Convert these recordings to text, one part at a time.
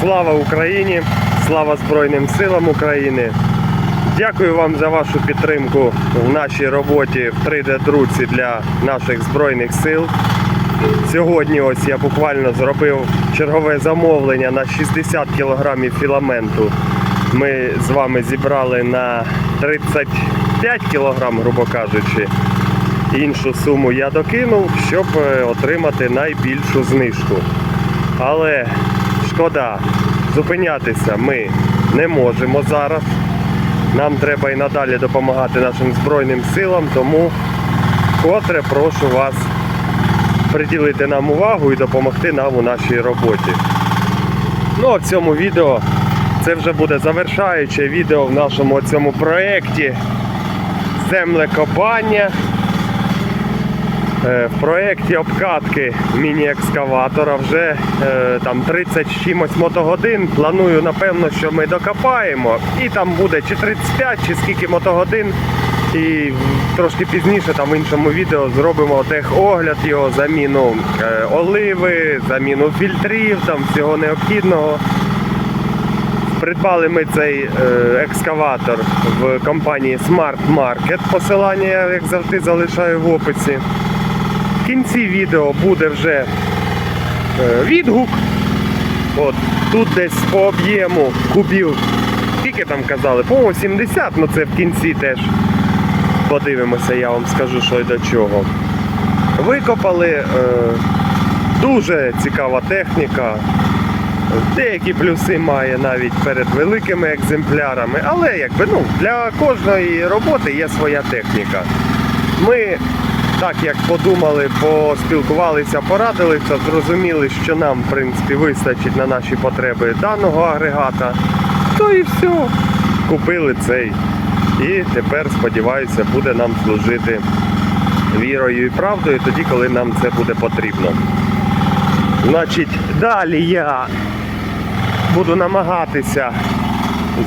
Слава Україні! Слава Збройним силам України! Дякую вам за вашу підтримку в нашій роботі в 3D-друці для наших Збройних сил. Сьогодні ось я буквально зробив чергове замовлення на 60 кг філаменту. Ми з вами зібрали на 35 кг, грубо кажучи. Іншу суму я докинув, щоб е, отримати найбільшу знижку. Але шкода, зупинятися ми не можемо зараз. Нам треба і надалі допомагати нашим Збройним силам, тому котре прошу вас приділити нам увагу і допомогти нам у нашій роботі. Ну а в цьому відео це вже буде завершаюче відео в нашому цьому проєкті землекопання. Е, В проєкті обкатки міні-екскаватора вже е, там 30 чимось мотогодин. Планую, напевно, що ми докопаємо. І там буде чи 35, чи скільки мотогодин. І трошки пізніше там в іншому відео зробимо техогляд його, заміну е, оливи, заміну фільтрів, там всього необхідного. Придбали ми цей екскаватор в компанії Smart Market. Посилання я, як завжди, залишаю в описі. Кінці відео буде вже е, відгук. От, тут десь по об'єму кубів, скільки там казали, по-моєму 70, ну це в кінці теж подивимося, я вам скажу, що й до чого. Викопали е, дуже цікава техніка. Деякі плюси має навіть перед великими екземплярами, але якби ну для кожної роботи є своя техніка. Ми, так як подумали, поспілкувалися, порадилися, зрозуміли, що нам в принципі вистачить на наші потреби даного агрегата. То і все. Купили цей. І тепер, сподіваюся, буде нам служити вірою і правдою тоді, коли нам це буде потрібно. Значить, далі я буду намагатися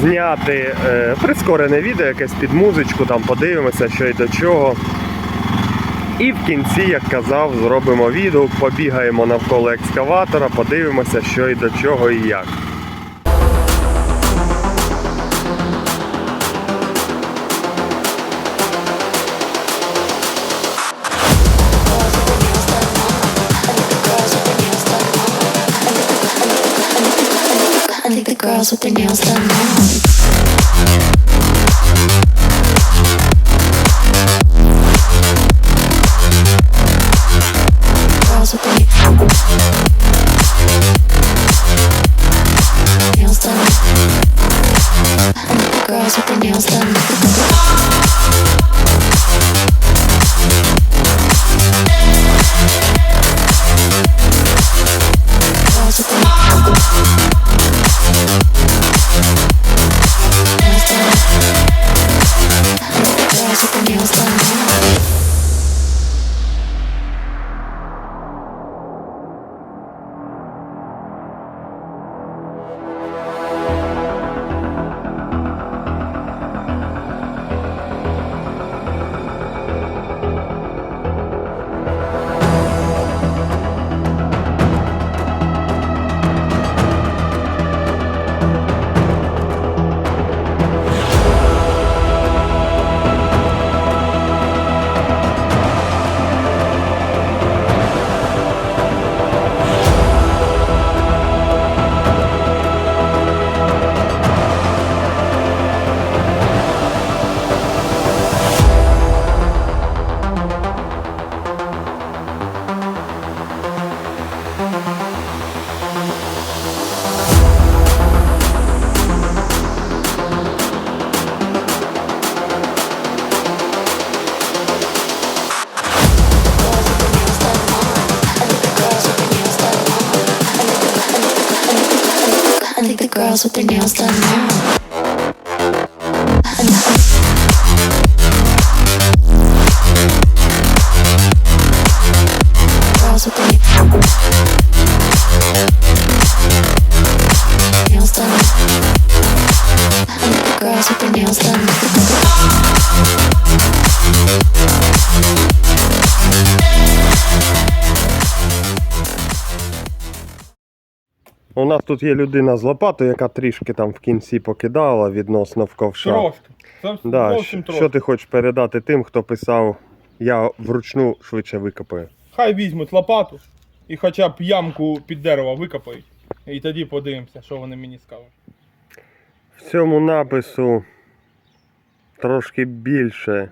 зняти е, прискорене відео, якесь під музичку, там подивимося, що й до чого. І в кінці, як казав, зробимо відео, побігаємо навколо екскаватора, подивимося, що й до чого і як. Girls with their nails done feels like girls with their nails done now. Girls with their nails done. Girls with their nails done. Тут є людина з лопатою, яка трішки там в кінці покидала відносно в ковша. Трошки. Це Да, зовсім що, трошки. що ти хочеш передати тим, хто писав, я вручну швидше викопаю. Хай візьмуть лопату і хоча б ямку під дерево викопають. І тоді подивимося, що вони мені скажуть. В цьому напису трошки більше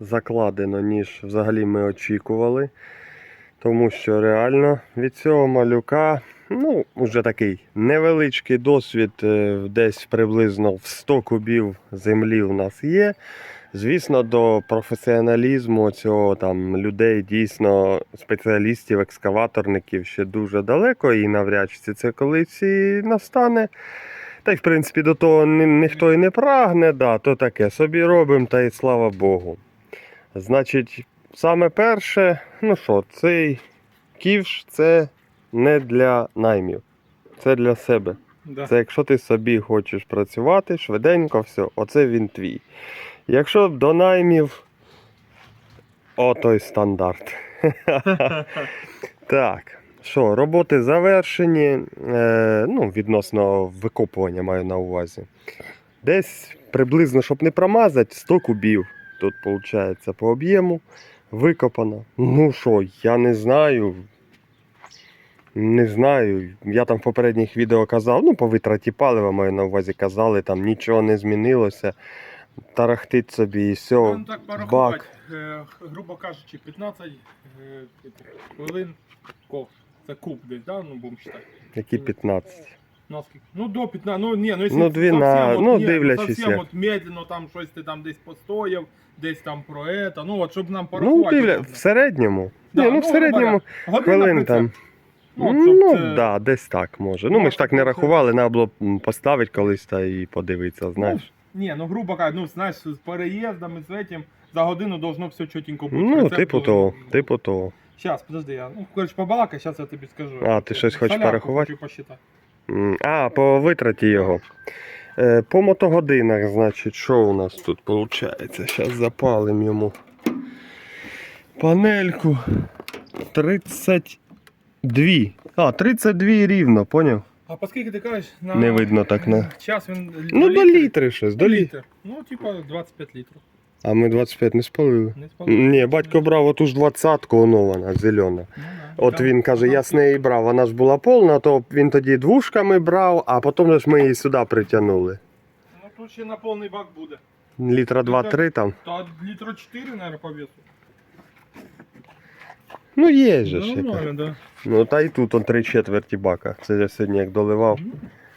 закладено, ніж взагалі ми очікували. Тому що реально від цього малюка, ну, вже такий невеличкий досвід, е, десь приблизно в 100 кубів землі у нас є. Звісно, до професіоналізму цього там людей, дійсно спеціалістів, екскаваторників ще дуже далеко, і навряд чи це колись і настане. Та й в принципі до того ні, ніхто і не прагне, да, то таке. Собі робимо, та й слава Богу. Значить, саме перше, ну що, цей ківш це не для наймів, це для себе. Да. Це якщо ти собі хочеш працювати, швиденько, все, оце він твій. Якщо до наймів, отой стандарт. так, що, роботи завершені, е, ну, відносно викопування маю на увазі. Десь приблизно, щоб не промазати, 100 кубів. Тут виходить по об'єму викопано. Ну що, я не знаю. Не знаю. Я там в попередніх відео казав, ну, по витраті палива маю на увазі казали, там нічого не змінилося. Тарахтить собі і все. Ну, так порахувати, бак. е, грубо кажучи, 15 е, хвилин. Це куб десь, да? Ну, будемо считати. Які 15. Наскільки? Ну, до 15, ну, ні, ну, якщо Ну, дві на- совсем от- ну, ні, дивлячись совсем як. от медленно, там щось ти там десь постояв, десь там про это, ну, от, щоб нам Ну, дивля, в середньому. Да, Ні, ну, в середньому хвилин там. Ну, Ну, ну це- да, десь так може. Ну, ми ж так не рахували, треба було м, поставити колись та і подивитися, знаєш. Ні, ну грубо кажучи, ну знаєш, з переїздами, з этим, за годину должно все чітенько бути. Ну, Рецепт типу должен того, типу того. Щас, подожди, я, ну, коротше, побалакай, щас я тобі скажу. А, ти щось хочеш Солярку порахувати? хочу посчитати. М, А, по витраті його. Е, По мотогодинах, значить, що у нас тут виходить? Зараз запалимо йому панельку. 32. А, 32 рівно, поняв? А по скільки ти кажеш? На... Не видно так на. Час він Ну, до літри щось, до літри. літр. Ну, типа 25 літрів. А ми 25 не спалили. Не спалив. Ні, батько брав оту ж двадцятку, онована, зелена. Ну, да. От Там він каже, я з неї брав, вона ж була повна, то він тоді двушками брав, а потім ж ми її сюди притягнули. Ну, тут ще на повний бак буде. Літра 2-3 там. Та літра 4, наверное, по весу. Ну є же ж. Нормально, так. да. Ну та й тут он три четверті бака. Це я сьогодні як доливав.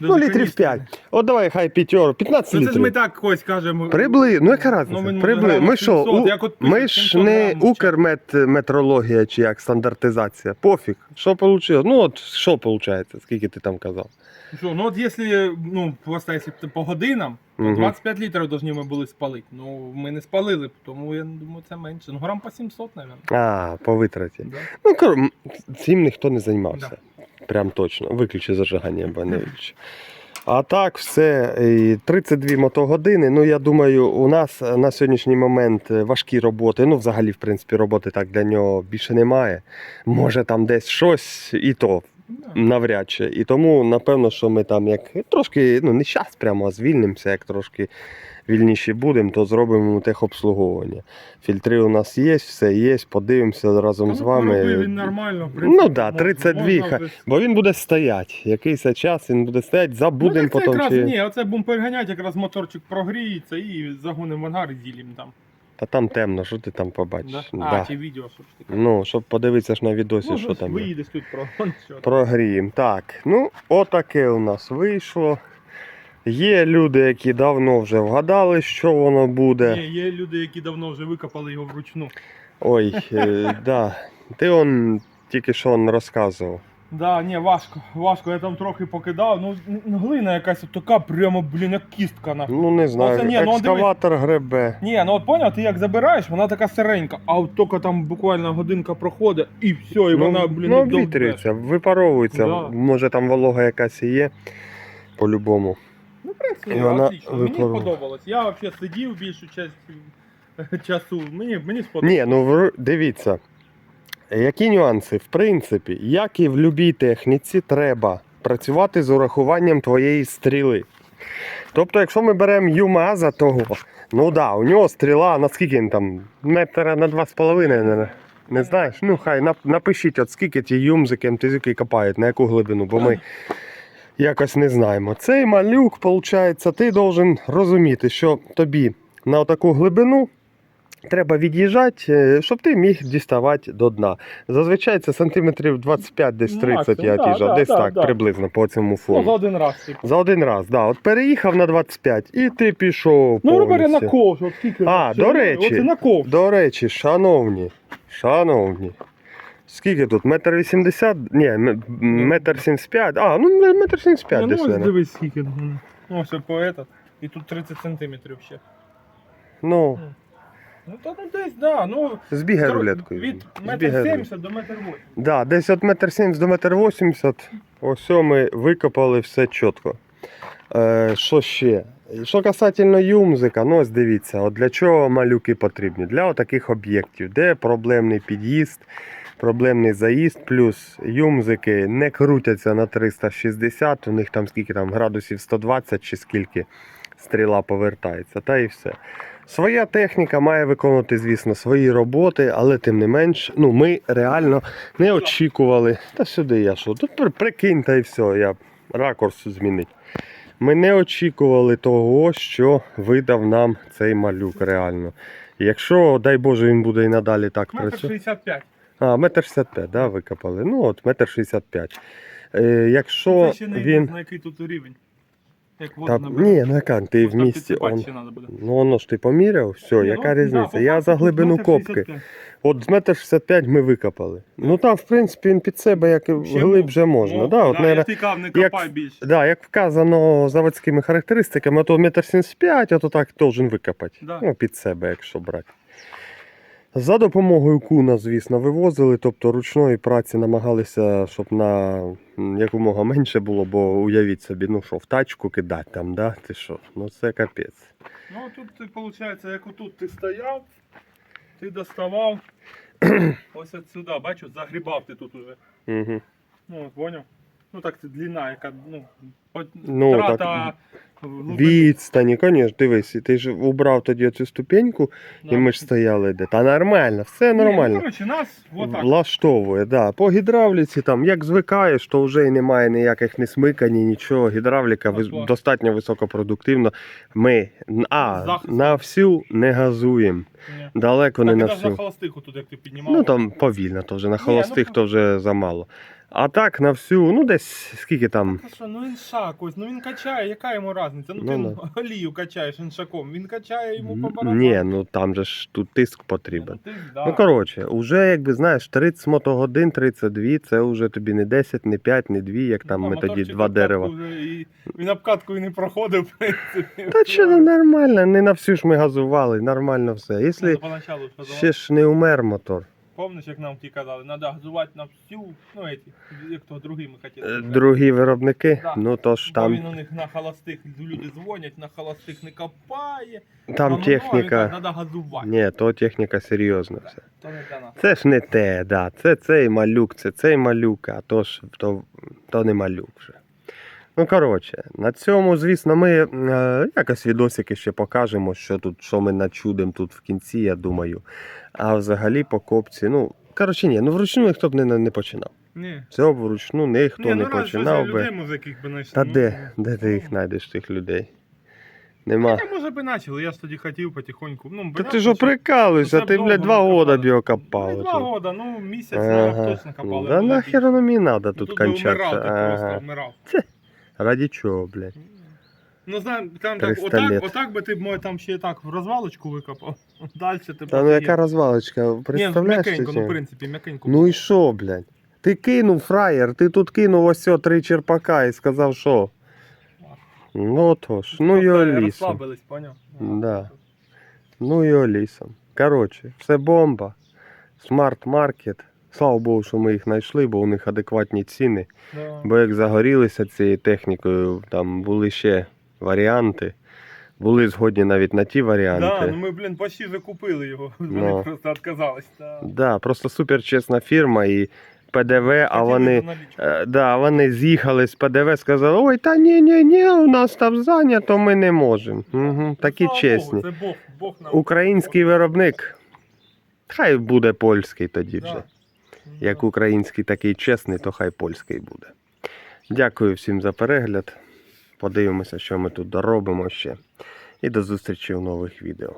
Ну, Даже літрів 5. От давай хай п'ятьор, 15 Ну, це ж ми так когось кажемо. Прибли, ну яка? Ну, ми Прибли. Ми що, 700, у- як от ми пишуть, ж 700 не грамів, Укрметрологія чи як стандартизація. Пофіг. Що вийшло? Ну от що виходить? Скільки ти там казав? Що, ну от якщо, ну, просто якщо б по годинам, то Мгм. 25 літрів повинні ми були спалити. Ну, ми не спалили, тому я думаю, це менше. Ну, грам по 700, мабуть. А, по витраті. Да. Ну, кор... цим ніхто не займався. Прям точно. Виключи зажигання, виключи. А так, все, і 32 мотогодини. Ну, я думаю, у нас на сьогоднішній момент важкі роботи. Ну, взагалі, в принципі, роботи так для нього більше немає. Може, там десь щось і то. Навряд чи. І тому, напевно, що ми там як трошки, ну не щас прямо, а звільнимося, як трошки вільніші будемо, то зробимо техобслуговування. Фільтри у нас є, все є, подивимося разом з Ну, вами. він нормально, в Ну принципі, да, 32 можна хай. Бо він буде стояти. Якийсь час він буде стояти, Ну, забудемо так це потім. якраз, Чи... ні, оце будемо переганяти, якраз моторчик прогріється і загонимо в ангар і зілім там. Та там темно, що ти там побачиш. Да? Да. А, чи відео, що ж таке. Ну, щоб подивитися ж на відосі, Ну, що там. є. виїдеш тут про що. Прогріємо. Так, ну, отаке у нас вийшло. Є люди, які давно вже вгадали, що воно буде. Ні, є люди, які давно вже викопали його вручну. Ой, е, да. Ти он тільки що он розказував. Да, ні, важко, важко, я там трохи покидав. Ну, глина якась от така, прямо, блін, як кістка на. Ну не знаю, Оце ні, ну, екскаватор гребе. Ні, ну от поняв, ти як забираєш, вона така сиренька, а от тільки там буквально годинка проходить і все, і вона, блін, ну, не довбеш. обвітрюється, випаровується. Да. Може там волога якась і є. По-любому. Ну, в принципі, І вона отлично. Мені сподобалось. Я взагалі сидів більшу частину часу. Мені, мені сподобалось. Ні, ну вр- дивіться. Які нюанси? В принципі, як і в будь-якій техніці, треба працювати з урахуванням твоєї стріли. Тобто, якщо ми беремо ЮМАЗа того, ну да, у нього стріла, наскільки він там, метра на 2,5, не, не знаєш? Ну хай напишіть, от скільки ті юмзики, МТЗюки копають, на яку глибину, бо ми якось не знаємо. Цей малюк, виходить, ти должен розуміти, що тобі на таку глибину треба від'їжджати, е, щоб ти міг діставати до дна. Зазвичай це сантиметрів 25, десь 30 Максимум, я да, да, десь да, так, да. приблизно по цьому Ну, за один раз. Типу. За один раз, да. От переїхав на 25 і ти пішов. Ну, говоря, на ковш. От скільки А, до речі. Оце на ковш. До речі, шановні, шановні. Скільки тут? Метр вісімдесят? Ні, метр сімдесят п'ять. А, ну метр сімдесят п'ять ну, десь. ось дивись, скільки. Ну, ось по этот. І тут 30 сантиметрів ще. Ну, Ну, то ну десь, да, ну. збігай тро- рулеткою. Від метр рулеткою. 70 до метр 80. Да, десь від метр сімдесят до метр вісімдесят. Ось ми викопали все чітко. Е, що ще? Що касательно юмзика, ну ось дивіться, от для чого малюки потрібні? Для таких об'єктів, де проблемний під'їзд, проблемний заїзд, плюс юмзики не крутяться на 360, у них там скільки там градусів 120 чи скільки стріла повертається, та і все. Своя техніка має виконувати, звісно, свої роботи, але тим не менш, ну ми реально не очікували. Та сюди я що? Тут прикинь та і все, я ракурс змінить. Ми не очікували того, що видав нам цей малюк реально. Якщо, дай Боже, він буде і надалі так Метр працювати. 65. А, метр 65, да, викопали. Ну от, метр 65. Е, якщо Це ще не він. на який тут рівень. Як Та, воду набирати. ні, ну яка, ти в місті. підсипати Он, ще надо буде. ну воно ж ти поміряв, все, Ні, яка ну, різниця? по Я за глибину копки. От з метр 65 ми викопали. Ну там, в принципі, він під себе як Ще глибше можна. Ну, да, от, да, наверно, я тикав, не як- копай більше. Да, як вказано заводськими характеристиками, то метр 75, ото так должен викопати. Да. Ну, під себе, якщо брати. За допомогою куна, звісно, вивозили, тобто ручної праці намагалися, щоб на якомога менше було, бо уявіть собі, ну що, в тачку кидати там, да? Ти що? Ну це капець. Ну тут виходить, як отут ти стояв, ти доставав. ось от сюди, бачу, загрібав ти тут уже. Угу. Ну, поняв? Ну так це длина, яка, ну, Ну, так, глибини. Відстані, звісно, дивись, ти ж убрав тоді цю ступеньку, Да. і ми ж стояли де. Та нормально, все Ні, Ну, нормально. коротше, нас вот так. Влаштовує, да. По гідравліці, там, як звикаєш, то вже й немає ніяких не смикань, гідравліка Гідравліка Клас. достатньо високопродуктивна. Ми а, Захист. на всю не газуємо. Ні. Далеко не Так, на і навіть на холостиху тут, як ти піднімав. Ну там повільно, то вже на Ні, холостих, ну, то вже замало. А так на всю, ну десь скільки там. Та що, ну він шаг ось, ну він качає, яка йому різниця? Ну, Ну, ти олію качаєш іншаком, він качає йому по барабану. Ні, ну там же ж тут тиск потрібен. Ну, ти, да. Ну, коротше, уже, якби знаєш, 30 мотогодин, 32, це вже тобі не 10, не 5, не 2, як там Ну, ми тоді два дерева. вже і- Він обкатку і не проходив, в принципі. Та що, ну нормально, не на всю ж ми газували, нормально все. Ну, Якщо газував. ще ж не умер мотор. Помниш, як нам ті казали, треба газувати на всю, ну эти, як то другий ми Е, хотіли. Другі виробники, Да. ну то ж Бо там, він у них на холостих, люди дзвонять, на холостих не копає. там техніка. Треба газувати. Ні, то техніка серйозна все. То не для нас. Це ж не те, да. Це цей малюк, це цей малюк, а то ж то, то не малюк вже. Ну, коротше, на цьому, звісно, ми е, якось відосики ще покажемо, що тут, що ми начудимо тут в кінці, я думаю. А взагалі по копці, ну, коротше, ні, ну вручну ніхто б не, не починав. Ні. Цього вручну ніхто Ні, не ну раз починав би. людей, може, яких би знайшли. Та ну, де? Де ти ну, їх знайдеш, тих людей? Нема. Та може би почали, я ж тоді хотів потихоньку. Ну, Та ти що прикалуєшся, ти, блядь, два года б його Ну, копав. не два тут. года, ну місяць Ага. ага. точно копали. Да ну, нахер воно мені треба тут Тут би вмирав, ти просто вмирав. Раді чого, блядь? Ну, знаю, там так, 300 отак, лет. отак би ти б може, там ще так в розвалочку викопав. Далі ти б Та ну яка розвалочка, Ні, представляєш? ти м'якенько, чи? ну, в принципі, м'якенько. Ну і що, блядь? Ти кинув фраєр, ти тут кинув ось цього три черпака і сказав, що? Ну отож, ну і Просто олісом. Розслабились, поняв? Да. Ну і олісом. Коротше, все бомба. Смарт маркет. Слава Богу, що ми їх знайшли, бо у них адекватні ціни. Да. Бо як загорілися цією технікою, там були ще варіанти. Були згодні навіть на ті варіанти. Да, ну ми, блін, почти закупили його. Вони Ну. просто відказались. Да. Да, просто супер чесна фірма і ПДВ, а Хотіли вони. Е, Да, вони з'їхали з ПДВ, сказали, ой, та ні, ні, ні, у нас там зайнято, ми не можемо. Угу, такі Слава чесні. Богу, це Бог, Бог нам. Український виробник. Хай буде польський тоді вже. Да. Як український такий чесний, то хай польський буде. Дякую всім за перегляд. Подивимося, що ми тут доробимо ще. І до зустрічі в нових відео.